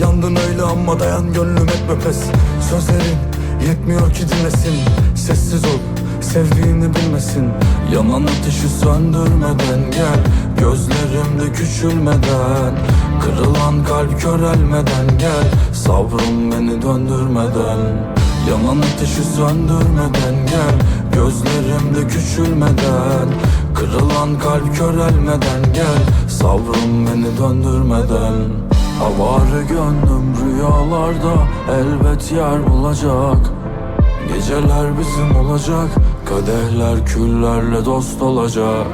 Yandın öyle ama dayan gönlüm etme pes Sözlerin yetmiyor ki dinlesin. Sessiz ol sevdiğini bilmesin. Yanan ateşi söndürmeden gel. Gözlerimde küçülmeden. Kırılan kalp körelmeden gel. Sabrım beni döndürmeden. Yanan ateşi söndürmeden gel. Gözlerimde küçülmeden. Kırılan kalp körelmeden gel. Sabrım beni döndürmeden Avare gönlüm rüyalarda elbet yer bulacak. Geceler bizim olacak Kadehler küllerle dost olacak